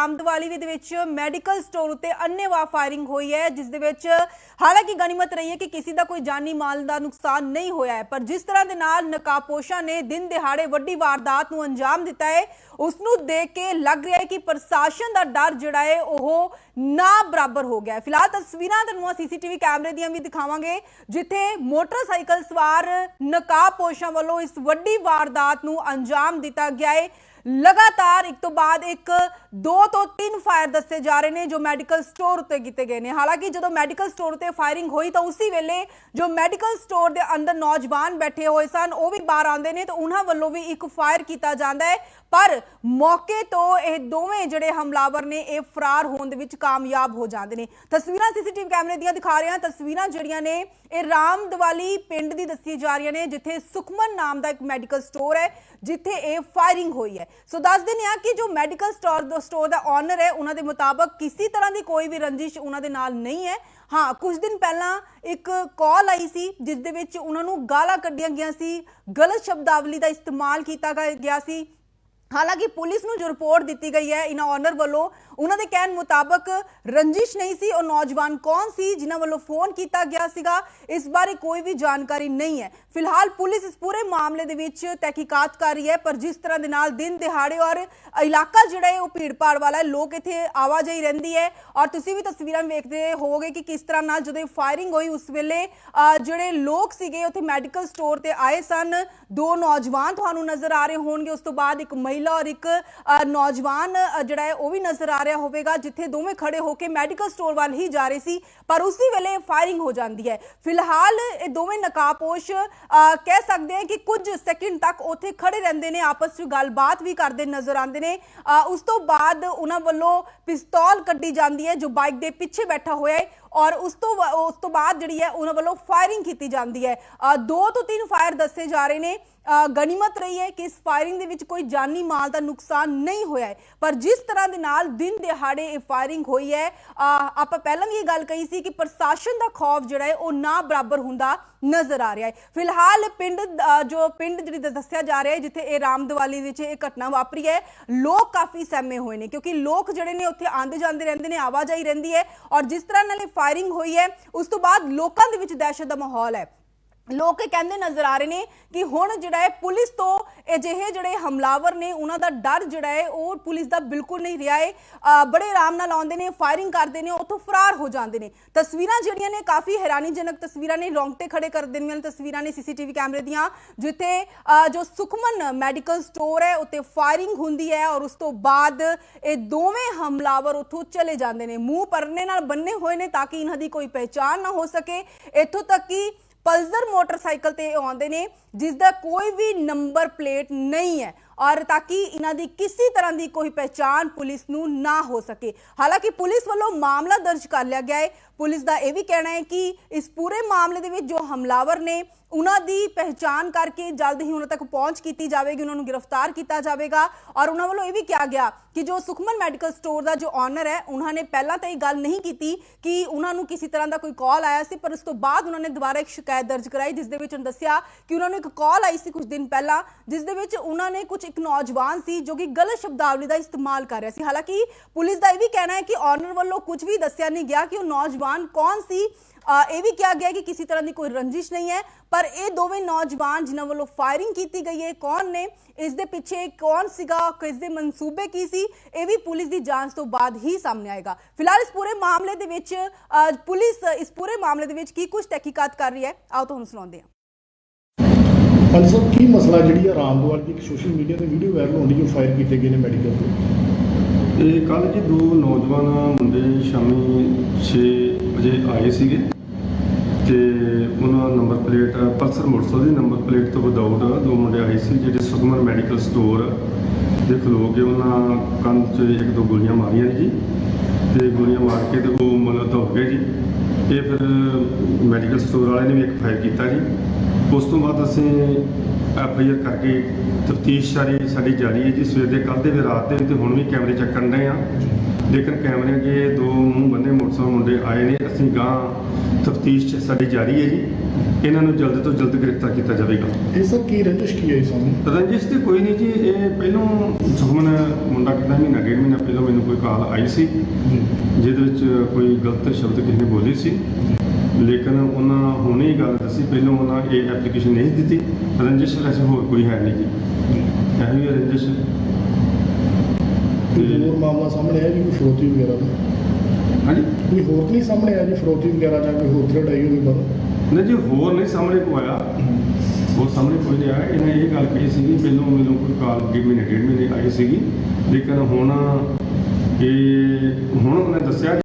ਰਾਮਦਵਾਲੀ ਦੇ ਵਿੱਚ medical store ਉੱਤੇ ਅੰਨੇਵਾਹ ਫਾਇਰਿੰਗ ਹੋਈ ਹੈ, ਜਿਸ ਦੇ ਵਿੱਚ ਹਾਲਾਂਕਿ ਗਨੀਮਤ ਰਹੀ ਹੈ ਕਿ ਕਿਸੇ ਦਾ ਕੋਈ ਜਾਨੀ ਮਾਲ ਦਾ ਨੁਕਸਾਨ ਨਹੀਂ ਹੋਇਆ ਹੈ, ਪਰ ਜਿਸ ਤਰ੍ਹਾਂ ਦੇ ਨਾਲ ਨਕਾਬਪੋਸ਼ਾਂ ਨੇ ਦਿਨ ਦਿਹਾੜੇ ਵੱਡੀ ਵਾਰਦਾਤ ਨੂੰ ਅੰਜਾਮ ਦਿੱਤਾ ਹੈ, ਉਸ ਨੂੰ ਦੇਖ ਕੇ ਲੱਗ ਰਿਹਾ ਹੈ ਕਿ ਪ੍ਰਸ਼ਾਸਨ ਦਾ ਡਰ ਜਿਹੜਾ ਹੈ, ਉਹ ਨਾ ਬਰਾਬਰ ਹੋ ਗਿਆ ਹੈ। ਫਿਲਹਾਲ ਤਸਵੀਰਾਂ ਤੁਹਾਨੂੰ ਸੀਸੀਟੀਵੀ ਕੈਮਰੇ ਦੀਆਂ ਵੀ ਦਿਖਾਵਾਂਗੇ, ਜਿੱਥੇ ਮੋਟਰਸਾਈਕਲ ਸਵਾਰ ਨਕਾਬਪੋਸ਼ਾਂ ਵੱਲੋਂ ਇਸ ਵੱਡੀ ਵਾਰਦਾਤ ਨੂੰ ਅੰਜਾਮ ਦਿੱਤਾ ਗਿਆ ਹੈ। ਲਗਾਤਾਰ ਇੱਕ ਤੋਂ ਬਾਅਦ ਇੱਕ, ਦੋ ਤੋਂ ਤਿੰਨ ਫਾਇਰ ਦੱਸੇ ਜਾ ਰਹੇ ਨੇ ਜੋ ਮੈਡੀਕਲ ਸਟੋਰ ਉੱਤੇ ਕੀਤੇ ਗਏ ਨੇ। ਹਾਲਾਂਕਿ ਜਦੋਂ ਮੈਡੀਕਲ ਸਟੋਰ ਉੱਤੇ ਫਾਇਰਿੰਗ ਹੋਈ ਤਾਂ ਉਸੇ ਵੇਲੇ ਜੋ ਮੈਡੀਕਲ ਸਟੋਰ ਦੇ ਅੰਦਰ ਨੌਜਵਾਨ ਬੈਠੇ ਹੋਏ ਸਨ, ਉਹ ਵੀ ਬਾਹਰ ਆਉਂਦੇ ਨੇ ਤਾਂ ਉਹਨਾਂ ਵੱਲੋਂ ਵੀ ਇੱਕ ਫਾਇਰ ਕੀਤਾ ਜਾਂਦਾ ਹੈ। ਪਰ ਮੌਕੇ ਤੋਂ ਇਹ ਦੋਵੇਂ ਜਿਹੜੇ ਹਮਲਾਵਰ ਨੇ, ਇਹ ਫਰਾਰ ਹੋਣ ਦੇ ਵਿੱਚ ਕਾਮਯਾਬ ਹੋ ਜਾਂਦੇ ਨੇ। ਤਸਵੀਰਾਂ ਸੀਸੀਟੀਵੀ ਕੈਮਰੇ ਦੀਆਂ ਦਿਖਾ ਰਹੇ ਹਾਂ। ਤਸਵੀਰਾਂ ਜਿਹੜੀਆਂ ਨੇ, ਇਹ ਰਾਮਦਵਾਲੀ ਪਿੰਡ ਦੀ ਦੱਸੀ ਜਾ ਰਹੀਆਂ ਨੇ, ਜਿੱਥੇ ਸੁਖਮਨ ਨਾਮ ਦਾ ਇੱਕ ਮੈਡੀਕਲ ਸਟੋਰ ਹੈ। ਜਿੱਥੇ ਇਹ ਫਾਇਰਿੰਗ ਹੋਈ ਹੈ। ਸੋ ਦੱਸ ਦਿੰਦੇ ਹਾਂ ਕਿ ਜੋ ਮੈਡੀਕਲ ਸਟੋਰ ਦਾ ਸਟੋਰ ਦਾ ਓਨਰ ਹੈ, ਉਹਨਾਂ ਦੇ ਮੁਤਾਬਕ ਕਿਸੇ ਤਰ੍ਹਾਂ ਦੀ ਕੋਈ ਵੀ ਰੰਜਿਸ਼ ਉਹਨਾਂ ਦੇ ਨਾਲ ਨਹੀਂ ਹੈ। ਹਾਂ, ਕੁਝ ਦਿਨ ਪਹਿਲਾਂ ਇੱਕ ਕਾਲ ਆਈ ਸੀ, ਜਿਸ ਦੇ ਵਿੱਚ ਉਹਨਾਂ ਨੂੰ ਗਾਲਾਂ ਕੱਢੀਆਂ ਗਈਆਂ ਸੀ, ਗਲਤ ਸ਼ਬਦਾਵਲੀ ਦਾ ਇਸਤੇਮਾਲ ਕੀਤਾ ਗਿਆ ਸੀ। ਹਾਲਾਂਕਿ ਪੁਲਿਸ ਨੂੰ ਜੋ ਰਿਪੋਰਟ ਦਿੱਤੀ ਗਈ ਹੈ, ਇਹਨਾਂ ਓਨਰ ਵੱਲੋਂ, ਉਹਨਾਂ ਦੇ ਕਹਿਣ ਮੁਤਾਬਕ ਰੰਜਿਸ਼ ਨਹੀਂ ਸੀ, ਉਹ ਨੌਜਵਾਨ ਕੌਣ ਸੀ, ਜਿਨ੍ਹਾਂ ਵੱਲੋਂ ਫੋਨ ਕੀਤਾ ਗਿਆ ਸੀਗਾ, ਇਸ ਬਾਰੇ ਕੋਈ ਵੀ ਜਾਣਕਾਰੀ ਨਹੀਂ ਹੈ। ਫਿਲਹਾਲ ਪੁਲਿਸ ਇਸ ਪੂਰੇ ਮਾਮਲੇ ਦੇ ਵਿੱਚ ਤਹਿਕੀਕਾਤ ਕਰ ਰਹੀ ਹੈ, ਪਰ ਜਿਸ ਤਰ੍ਹਾਂ ਦੇ ਨਾਲ ਦਿਨ ਦਿਹਾੜੇ ਔਰ ਇਲਾਕਾ ਜਿਹੜਾ ਹੈ, ਉਹ ਭੀੜਪਾੜ ਵਾਲਾ ਹੈ, ਲੋਕ ਇੱਥੇ ਆਵਾਜਾਈ ਰਹਿੰਦੀ ਹੈ। ਔਰ ਤੁਸੀਂ ਵੀ ਤਸਵੀਰਾਂ ਵੇਖਦੇ ਹੋਵੋਗੇ ਕਿ ਕਿਸ ਤਰ੍ਹਾਂ ਨਾਲ ਜਦੋਂ ਫਾਇਰਿੰਗ ਹੋਈ, ਉਸ ਵੇਲੇ ਜਿਹੜੇ ਲੋਕ ਸੀਗੇ, ਉੱਥੇ ਮੈਡੀਕਲ ਸਟੋਰ ਤੇ ਆਏ ਸਨ। ਦੋ ਨੌਜਵਾਨ ਤੁਹਾਨੂੰ ਨਜ਼ਰ ਆ ਰਹੇ ਹੋਣਗੇ, ਉਸ ਤੋਂ ਬਾਅਦ ਇੱਕ ਮਹਿਲਾ ਔਰ ਇੱਕ ਨੌਜਵਾਨ ਜਿਹੜਾ ਹੈ ਉਹ ਵੀ ਨਜ਼ਰ ਆ ਰਿਹਾ ਹੋਵੇਗਾ ਜਿੱਥੇ ਦੋਵੇਂ ਖੜੇ ਹੋ ਕੇ ਮੈਡੀਕਲ ਸਟੋਰ ਵੱਲ ਹੀ ਜਾ ਰਹੇ ਸੀ ਪਰ ਉਸੇ ਵੇਲੇ ਫਾਇਰਿੰਗ ਹੋ ਜਾਂਦੀ ਹੈ। ਫਿਲਹਾਲ ਇਹ ਦੋਵੇਂ ਨਕਾਬਪੋਸ਼ ਕਹਿ ਸਕਦੇ ਹਾਂ ਕਿ ਕੁਝ ਸੈਕਿੰਡ ਤੱਕ ਉੱਥੇ ਖੜੇ ਰਹਿੰਦੇ ਨੇ ਆਪਸ ਵਿੱਚ ਗੱਲਬਾਤ ਵੀ ਕਰਦੇ ਨਜ਼ਰ ਆਉਂਦੇ ਨੇ। ਅ, ਉਸ ਤੋਂ ਬਾਅਦ ਉਹਨਾਂ ਵੱਲੋਂ ਪਿਸਤੌਲ ਕੱਢੀ ਜਾਂਦੀ ਹੈ ਜੋ ਬਾਈਕ ਦੇ ਪਿੱਛੇ ਬੈਠਾ ਹੋਇਆ ਹੈ। ਔਰ ਉਸ ਤੋਂ ਉਸ ਤੋਂ ਬਾਅਦ ਜਿਹੜੀ ਹੈ ਉਹਨਾਂ ਵੱਲੋਂ ਫਾਇਰਿੰਗ ਕੀਤੀ ਜਾਂਦੀ ਹੈ। ਦੋ ਤੋਂ ਤਿੰਨ ਫਾਇਰ ਦੱਸੇ ਜਾ ਰਹੇ ਨੇ। ਗਨੀਮਤ ਰਹੀ ਹੈ ਕਿ ਇਸ ਫਾਇਰਿੰਗ ਦੇ ਵਿੱਚ ਕੋਈ ਜਾਨੀ ਮਾਲ ਦਾ ਨੁਕਸਾਨ ਨਹੀਂ ਹੋਇਆ ਹੈ। ਪਰ ਜਿਸ ਤਰ੍ਹਾਂ ਦੇ ਨਾਲ ਦਿਨ ਦਿਹਾੜੇ ਇਹ ਫਾਇਰਿੰਗ ਹੋਈ ਹੈ ਆਪਾਂ ਪਹਿਲਾਂ ਵੀ ਇਹ ਗੱਲ ਕਹੀ ਸੀ ਕਿ ਪ੍ਰਸ਼ਾਸਨ ਦਾ ਖੌਫ ਜਿਹੜਾ ਹੈ ਉਹ ਨਾ ਬਰਾਬਰ ਹੁੰਦਾ ਨਜ਼ਰ ਆ ਰਿਹਾ ਹੈ। ਫਿਲਹਾਲ ਪਿੰਡ ਜੋ ਪਿੰਡ ਜਿਹੜੀ ਦੱਸਿਆ ਜਾ ਰਿਹਾ ਹੈ, ਜਿੱਥੇ ਇਹ ਰਾਮਦਵਾਲੀ ਵਿੱਚ ਇਹ ਘਟਨਾ ਵਾਪਰੀ ਹੈ, ਲੋਕ ਕਾਫੀ ਸਹਿਮੇ ਹੋਏ ਨੇ। ਕਿਉਂਕਿ ਲੋਕ ਜਿਹੜੇ ਨੇ ਉੱਥੇ ਆਂਦੇ ਜਾਂਦੇ ਰਹਿੰਦੇ ਨੇ, ਆਵਾਜਾਈ ਰਹਿੰਦੀ ਹੈ ਔਰ ਜਿਸ ਤਰ੍ਹਾਂ ਨਾਲ ਇਹ ਫਾਇਰਿੰਗ ਹੋਈ ਹੈ। ਉਸ ਤੋਂ ਬਾਅਦ ਲੋਕਾਂ ਦੇ ਵਿੱਚ ਦਹਿਸ਼ਤ ਦਾ ਮਾਹੌਲ ਹੈ। ਲੋਕ ਕਹਿੰਦੇ ਨਜ਼ਰ ਆ ਰਹੇ ਨੇ ਕਿ ਹੁਣ ਜਿਹੜਾ ਹੈ ਪੁਲਿਸ ਤੋਂ ਅਜਿਹੇ ਜਿਹੜੇ ਹਮਲਾਵਰ ਨੇ, ਉਹਨਾਂ ਦਾ ਡਰ ਜਿਹੜਾ ਹੈ, ਉਹ ਪੁਲਿਸ ਦਾ ਬਿਲਕੁਲ ਨਹੀਂ ਰਿਹਾ ਹੈ। ਬੜੇ ਆਰਾਮ ਨਾਲ ਆਉਂਦੇ ਨੇ ਫਾਇਰਿੰਗ ਕਰਦੇ ਨੇ, ਉੱਥੋਂ ਫਰਾਰ ਹੋ ਜਾਂਦੇ ਨੇ। ਤਸਵੀਰਾਂ ਜਿਹੜੀਆਂ ਨੇ, ਕਾਫੀ ਹੈਰਾਨੀਜਨਕ ਤਸਵੀਰਾਂ ਨੇ, ਰੌਂਗਟੇ ਖੜੇ ਕਰ ਦੇਣ ਵਾਲੀਆਂ ਤਸਵੀਰਾਂ ਨੇ ਸੀਸੀਟੀਵੀ ਕੈਮਰੇ ਦੀਆਂ, ਜਿੱਥੇ ਜੋ ਸੁਖਮਨ ਮੈਡੀਕਲ ਸਟੋਰ ਹੈ ਉੱਤੇ ਫਾਇਰਿੰਗ ਹੁੰਦੀ ਹੈ ਔਰ ਉਸ ਤੋਂ ਬਾਅਦ ਇਹ ਦੋਵੇਂ ਹਮਲਾਵਰ ਉੱਥੋਂ ਚਲੇ ਜਾਂਦੇ ਨੇ। ਮੂੰਹ ਪਰਨੇ ਨਾਲ ਬੰਨੇ ਹੋਏ ਨੇ ਤਾਂ ਕਿ ਇਹਨਾਂ ਦੀ ਕੋਈ ਪਹਿਚਾਣ ਨਾ ਹੋ ਸਕੇ। ਇੱਥੋਂ ਤੱਕ ਕਿ ਪਲਸਰ ਮੋਟਰਸਾਈਕਲ ਤੇ ਆਉਂਦੇ ਨੇ ਜਿਸ ਦਾ ਕੋਈ ਵੀ ਨੰਬਰ ਪਲੇਟ ਨਹੀਂ ਹੈ। ਔਰ ਤਾਂ ਕਿ ਇਹਨਾਂ ਦੀ ਕਿਸੇ ਤਰ੍ਹਾਂ ਦੀ ਕੋਈ ਪਹਿਚਾਣ ਪੁਲਿਸ ਨੂੰ ਨਾ ਹੋ ਸਕੇ। ਹਾਲਾਂਕਿ ਪੁਲਿਸ ਵੱਲੋਂ ਮਾਮਲਾ ਦਰਜ ਕਰ ਲਿਆ ਗਿਆ ਹੈ। ਪੁਲਿਸ ਦਾ ਇਹ ਵੀ ਕਹਿਣਾ ਹੈ ਕਿ ਇਸ ਪੂਰੇ ਮਾਮਲੇ ਦੇ ਵਿੱਚ ਜੋ ਹਮਲਾਵਰ ਨੇ, ਉਹਨਾਂ ਦੀ ਪਹਿਚਾਣ ਕਰਕੇ ਜਲਦ ਹੀ ਉਹਨਾਂ ਤੱਕ ਪਹੁੰਚ ਕੀਤੀ ਜਾਵੇਗੀ, ਉਹਨਾਂ ਨੂੰ ਗ੍ਰਿਫਤਾਰ ਕੀਤਾ ਜਾਵੇਗਾ। ਔਰ ਉਹਨਾਂ ਵੱਲੋਂ ਇਹ ਵੀ ਕਿਹਾ ਗਿਆ ਕਿ ਜੋ ਸੁਖਮਨ ਮੈਡੀਕਲ ਸਟੋਰ ਦਾ ਜੋ ਓਨਰ ਹੈ, ਉਹਨਾਂ ਨੇ ਪਹਿਲਾਂ ਤਾਂ ਇਹ ਗੱਲ ਨਹੀਂ ਕੀਤੀ ਕਿ ਉਹਨਾਂ ਨੂੰ ਕਿਸੇ ਤਰ੍ਹਾਂ ਦਾ ਕੋਈ ਕਾਲ ਆਇਆ ਸੀ, ਪਰ ਉਸ ਤੋਂ ਬਾਅਦ ਉਹਨਾਂ ਨੇ ਦੁਬਾਰਾ ਇੱਕ ਸ਼ਿਕਾਇਤ ਦਰਜ ਕਰਾਈ, ਜਿਸ ਦੇ ਵਿੱਚ ਉਹਨਾਂ ਦੱਸਿਆ ਕਿ ਉਹਨਾਂ ਨੂੰ ਇੱਕ ਕਾਲ ਆਈ ਸੀ ਕੁਝ ਦਿਨ ਪਹਿਲਾਂ, ਜਿਸ ਦੇ ਵਿੱਚ ਉਹਨਾਂ ਨੇ ਕੁਝ ਇੱਕ ਨੌਜਵਾਨ ਸੀ ਜੋ ਕਿ ਗਲਤ ਸ਼ਬਦਾਵਲੀ ਦਾ ਇਸਤੇਮਾਲ ਕਰ ਰਿਹਾ ਸੀ। ਹਾਲਾਂਕਿ ਪੁਲਿਸ ਦਾ ਇਹ ਵੀ ਕਹਿਣਾ ਹੈ ਕਿ ਓਨਰ ਵੱਲੋਂ ਕੁਝ ਵੀ ਦੱਸਿਆ ਨਹੀਂ ਗਿਆ ਕਿ ਉਹ ਨੌਜਵਾਨ ਕੌਣ ਸੀ। ਇਹ ਵੀ ਕਿਹਾ ਗਿਆ ਕਿ ਕਿਸੇ ਤਰ੍ਹਾਂ ਦੀ ਕੋਈ ਰੰਜਿਸ਼ ਨਹੀਂ ਹੈ, ਪਰ ਇਹ ਦੋਵੇਂ ਨੌਜਵਾਨ ਜਿਨ੍ਹਾਂ ਵੱਲੋਂ ਫਾਇਰਿੰਗ ਕੀਤੀ ਗਈ ਹੈ ਕੌਣ ਨੇ? ਇਸ ਦੇ ਪਿੱਛੇ ਕੌਣ ਸੀਗਾ? ਕਿਸ ਦੇ ਮਨਸੂਬੇ ਕੀ ਸੀ? ਇਹ ਵੀ ਪੁਲਿਸ ਦੀ ਜਾਂਚ ਤੋਂ ਬਾਅਦ ਹੀ ਸਾਹਮਣੇ ਆਏਗਾ। ਫਿਲਹਾਲ ਇਸ ਪੂਰੇ ਮਾਮਲੇ ਦੇ ਵਿੱਚ ਪੁਲਿਸ ਇਸ ਪੂਰੇ ਮਾਮਲੇ ਦੇ ਵਿੱਚ ਕੀ ਕੁਝ ਤਹਿਕੀਕਾਤ ਕਰ ਰਹੀ ਹੈ, ਆਓ ਤੁਹਾਨੂੰ ਸੁਣਾਉਂਦੇ ਹਾਂ। ਹਾਂਜੀ ਸਰ, ਕੀ ਮਸਲਾ ਜਿਹੜੀ ਆ ਰਾਮਦਵਾਲ ਦੀ ਇੱਕ ਸੋਸ਼ਲ ਮੀਡੀਆ ਤੇ ਵੀਡੀਓ ਵਾਇਰਲ ਹੋਣ ਦੀ ਜੋ ਫਾਇਰ ਕੀਤੇ ਗਏ ਨੇ ਮੈਡੀਕਲ ਤੋਂ? ਇਹ ਕੱਲ ਜੀ ਦੋ ਨੌਜਵਾਨ ਮੁੰਡੇ ਸ਼ਾਮੀ 6 ਵਜੇ ਆਏ ਸੀਗੇ ਤੇ ਉਹਨਾਂ ਨੰਬਰ ਪਲੇਟ ਪਲਸਰ ਮੋਟਰਸਾਈਕਲ ਦੀ ਨੰਬਰ ਪਲੇਟ ਤੋਂ ਵਿਦਆਊਟ ਦੋ ਮੁੰਡੇ ਆਏ ਸੀ ਜਿਹੜੇ ਸੁਖਮਨ ਮੈਡੀਕਲ ਸਟੋਰ ਦੇ ਖਲੋ ਕੇ ਉਹਨਾਂ ਕੰਨ 'ਚ ਇੱਕ ਦੋ ਗੋਲੀਆਂ ਮਾਰੀਆਂ ਜੀ ਤੇ ਗੋਲੀਆਂ ਮਾਰ ਕੇ ਤੇ ਉਹ ਮਤਲਬ ਧੋ ਗਏ ਜੀ। ਇਹ ਫਿਰ ਮੈਡੀਕਲ ਸਟੋਰ ਵਾਲੇ ਨੇ ਵੀ ਇੱਕ ਫਾਇਰ ਕੀਤਾ ਜੀ। ਉਸ ਤੋਂ ਬਾਅਦ ਅਸੀਂ ਐਫ ਆਈ ਆਰ ਕਰਕੇ ਤਫਤੀਸ਼ ਸਾਰੀ ਸਾਡੀ ਜਾਰੀ ਹੈ ਜੀ। ਸਵੇਰ ਦੇ ਕੱਲ੍ਹ ਦੇ ਵੀ ਰਾਤ ਦੇ ਵੀ ਤੇ ਹੁਣ ਵੀ ਕੈਮਰੇ ਚੱਕਣ ਰਹੇ ਆ। ਲੇਕਿਨ ਕੈਮਰੇ ਇਹ ਦੋ ਮੂੰਹ ਬੰਨੇ ਮੋਟਰਸਾਈਕਲ ਮੁੰਡੇ ਆਏ ਨੇ ਅਸੀਂ ਗਾਂ ਤਫਤੀਸ਼ ਸਾਡੀ ਜਾਰੀ ਹੈ ਜੀ। ਇਹਨਾਂ ਨੂੰ ਜਲਦ ਤੋਂ ਜਲਦ ਗ੍ਰਿਫਤਾਰ ਕੀਤਾ ਜਾਵੇਗਾ। ਇਹ ਸਰ ਕੀ ਰੰਜਿਸ਼ ਕੀ ਹੈ ਸਾਨੂੰ ਰੰਜਿਸ਼ ਤੇ ਕੋਈ ਨਹੀਂ ਜੀ ਇਹ ਪਹਿਲੋਂ ਸੁਖਮਨ ਮੁੰਡਾ ਕਿੰਨਾ ਮਹੀਨਾ ਡੇਢ ਮਹੀਨਾ ਪਹਿਲਾਂ ਮੈਨੂੰ ਕੋਈ ਕਾਲ ਆਈ ਸੀ ਜਿਹਦੇ ਵਿੱਚ ਕੋਈ ਗਲਤ ਸ਼ਬਦ ਕਿਸੇ ਨੇ ਬੋਲੇ ਸੀ। ਲੇਕਿਨ ਉਹਨਾਂ ਹੁਣੇ ਹੀ ਗੱਲ ਦੱਸੀ ਪਹਿਲਾਂ ਉਹਨਾਂ ਇਹ ਐਪਲੀਕੇਸ਼ਨ ਨਹੀਂ ਦਿੱਤੀ ਰੰਜਿਸ਼ ਵੈਸੇ ਹੋਰ ਕੋਈ ਹੈ ਨਹੀਂ ਜੀ। ਇਹੋ ਹੀ ਰੰਜਿਸ਼। ਕੋਈ ਹੋਰ ਮਾਮਲਾ ਸਾਹਮਣੇ ਆਇਆ ਜੀ ਕੋਈ ਫਰੋਤੀ ਵਗੈਰਾ ਦਾ? ਹਾਂਜੀ? ਕੋਈ ਹੋਰ ਤਾਂ ਨਹੀਂ ਸਾਹਮਣੇ ਆਇਆ ਜੀ ਫਰੋਤੀ ਵਗੈਰਾ ਜਾਂ ਕੋਈ ਹੋਰ ਆਈ ਹੋਵੇ ਬਾਹਰ ਨਹੀਂ ਜੀ ਹੋਰ ਨਹੀਂ ਸਾਹਮਣੇ ਕੋ ਆਇਆ। ਉਹ ਸਾਹਮਣੇ ਕੋਈ ਨਹੀਂ ਆਇਆ। ਇਹਨਾਂ ਇਹ ਗੱਲ ਕਹੀ ਸੀਗੀ ਪਹਿਲਾਂ ਮੈਨੂੰ ਕੋਈ ਕਾਲ ਡੇਢ ਮਹੀਨੇ ਡੇਢ ਮਹੀਨੇ ਆਈ ਸੀਗੀ। ਲੇਕਿਨ ਹੁਣ ਇਹ ਹੁਣ ਉਹਨੇ ਦੱਸਿਆ